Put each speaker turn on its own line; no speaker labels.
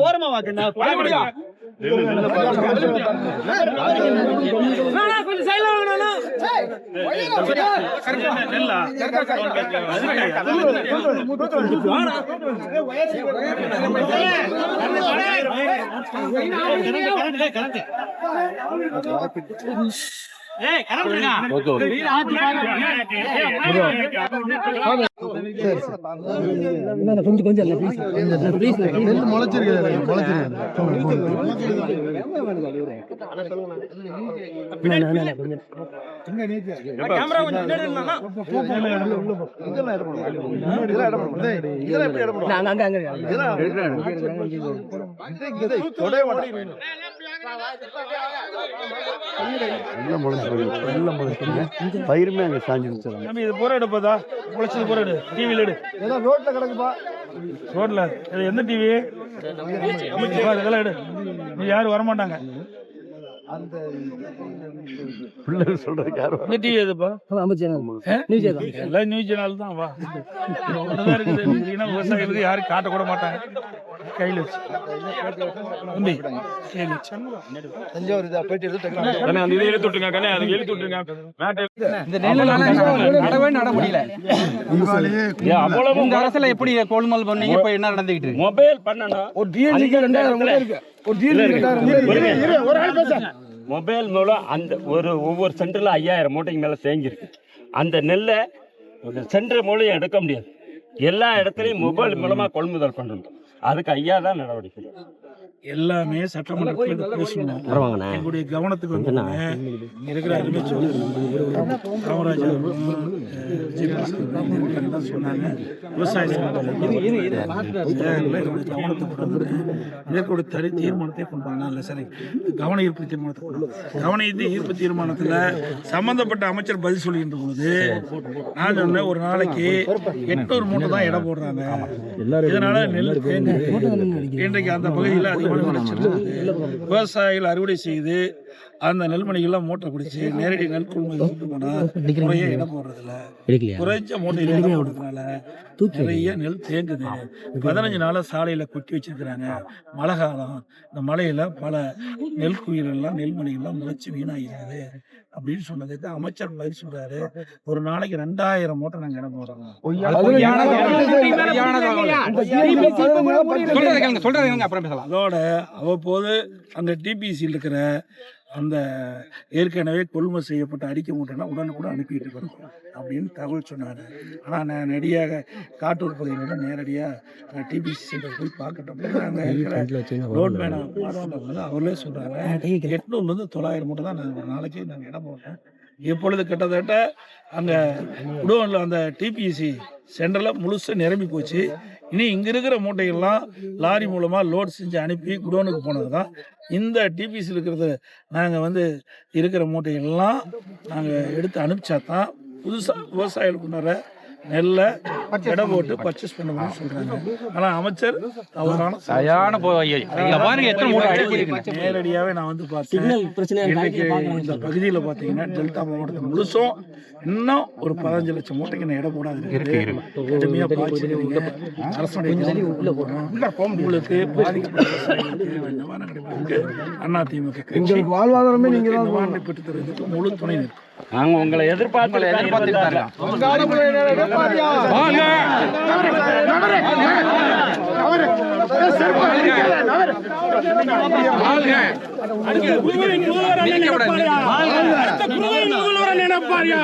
ஓரமா வாக்குண்ணா ஏய் கரெக்ட் இருக்கா
நெல் முளைச்சிருக்கு பயிருமே அங்க சாஞ்சிருச்சு
தம்பி இது போற எடுப்பதா முளைச்சது போற எடு. டிவில எடு.
ஏதோ ரோட்ல கிடக்குப்பா
ரோட்ல இது எந்த டிவி இதெல்லாம் எடு. யாரும் வரமாட்டாங்க.
சொல்றதுக்கு யாரும்
இந்த டிவி எதுப்பா? எல்லாம் நியூஸ் சேனல் தான் வா. விவசாயிகளுக்கு யாரும் காட்ட கூட மாட்டாங்க. கையில் வச்சு. தம்பி. சரி.
தஞ்சாவூர் இதா போயிட்டு எடுத்து
கண்ணே அந்த இதை இழுத்து விட்டுருங்க கண்ணே. அதை இழுத்து விட்டுருங்க. மேட்டை
நடவே நட முடியல
அவ்வளவு
இந்த அரசுல எப்படி கொள்முதல் பண்ணீங்க? இப்ப என்ன நடந்துகிட்டு இருக்கு?
மொபைல் பண்ணணும்.
ஒரு டிஎன்சி ரெண்டாயிரம் இருக்கு. ஒரு டிஎன்சி ஒரு ஆள் பேச.
மொபைல் மூலம் அந்த ஒரு ஒவ்வொரு சென்டரில் ஐயாயிரம் மூட்டைக்கு மேலே தேங்கியிருக்கு அந்த நெல்லை சென்டர் மூலம் எடுக்க முடியாது. எல்லா இடத்துலையும் மொபைல் மூலமாக கொள்முதல் பண்ணணும். அதுக்கு ஐயா தான் நடவடிக்கை.
எல்லாமே சட்டமன்றத்தில் பேசணும் எங்களுடைய கவனத்துக்கு வந்து இருக்கிற அருமை காமராஜர் அவர்களும், தான் சொன்னாங்க விவசாய கவனத்துக்கு வந்து தனி தீர்மானத்தை கொண்டு வரலாம் இல்லை சரி கவன ஈர்ப்பு தீர்மானத்தை கொண்டு வரலாம். கவன ஈர்ப்பு தீர்மானத்தில் சம்மந்தப்பட்ட அமைச்சர் பதில் சொல்லுகின்ற பொழுது நான் சொன்னேன் ஒரு நாளைக்கு எட்நூறு மூட்டை தான் எடை போடுறாங்க இதனால நெல் தேங்கு இன்றைக்கு அந்த பகுதியில் அதிகமான விளைச்சல் இருக்குது. விவசாயிகள் அறுவடை செய்து அந்த நெல்மணிகள்லாம் மூட்டை பிடிச்சி நேரடி நெல் போனால் முறையே இடம் போடுறதில்ல. குறைஞ்ச மூட்டையில் இடம் போடுறதுனால நிறைய நெல் தேங்குது. பதினஞ்சு நாளா சாலையில கொட்டி வச்சிருக்கிறாங்க. மழை காலம். இந்த மழையில பல நெல் குயிலெல்லாம் நெல்மணிகள்லாம் முளைச்சு வீணாகிறது அப்படின்னு சொன்னதுக்கு அமைச்சர் பதில் சொல்றாரு. ஒரு நாளைக்கு ரெண்டாயிரம் மூட்டை நாங்க இடம் போடுறோம். அதோட அவ்வப்போது அந்த டிபிசியில் இருக்கிற அந்த ஏற்கனவே கொள்முதல் செய்யப்பட்ட அறிக்கை மூட்டைனா உடனுக்குடன் அனுப்பிட்டு இருக்கணும் அப்படின்னு தகவல் சொன்னார். ஆனால் நான் நெடியாக காட்டூர் பகுதியில நேரடியாக டிபிசி சென்டர் போய் பார்க்கட்டும். அங்கே இருக்கிற ரோட் மேனை வந்து அவர்களே சொல்கிறாங்க எட்நூறுலேருந்து தொள்ளாயிரம் மூட்டை தான் நாங்கள் ஒரு நாளைக்கு நாங்கள் இடம் போட்டோம். இப்பொழுது கிட்டத்தட்ட அந்த குடோனில் அந்த டிபிசி சென்டரில் முழுசாக நிரம்பி போச்சு. இனி இங்கே இருக்கிற மூட்டைகள்லாம் லாரி மூலமாக லோட் செஞ்சு அனுப்பி குடோனுக்கு போனது தான் இந்த டிபிசி இருக்கிறத நாங்கள் வந்து இருக்கிற மூட்டைகள்லாம் நாங்கள் எடுத்து அனுப்பிச்சா தான் புதுசாக விவசாயிகளுக்கு நெல்லை எடை போட்டு பர்ச்சேஸ் பண்ணணும்னு சொல்கிறாங்க ஆனால் அமைச்சர் தவறான
சரியான
நேரடியாவே நான் வந்து பார்த்தேன். இன்னைக்கு இந்த பகுதியில் பார்த்தீங்கன்னா டெல்டா மாவட்டத்தில் முழுசும் இன்னும் ஒரு பதினஞ்சு லட்சம் மூட்டைக்கு நான் இடம் போடாது கடுமையாக பாய்ச்சிருக்கீங்க. அரசுடைய உள்ள போகணும். உங்களுக்கு பாதிக்கப்பட்ட அண்ணா திமுக
எங்களுக்கு வாழ்வாதாரமே நீங்க தான்
நிவாரணம் பெற்று தருவதற்கு முழு துணை நிற்கும்.
நாங்க உங்களை எதிர்பார்த்து
எதிர்பார்த்துட்டாங்க நினைப்பாரியா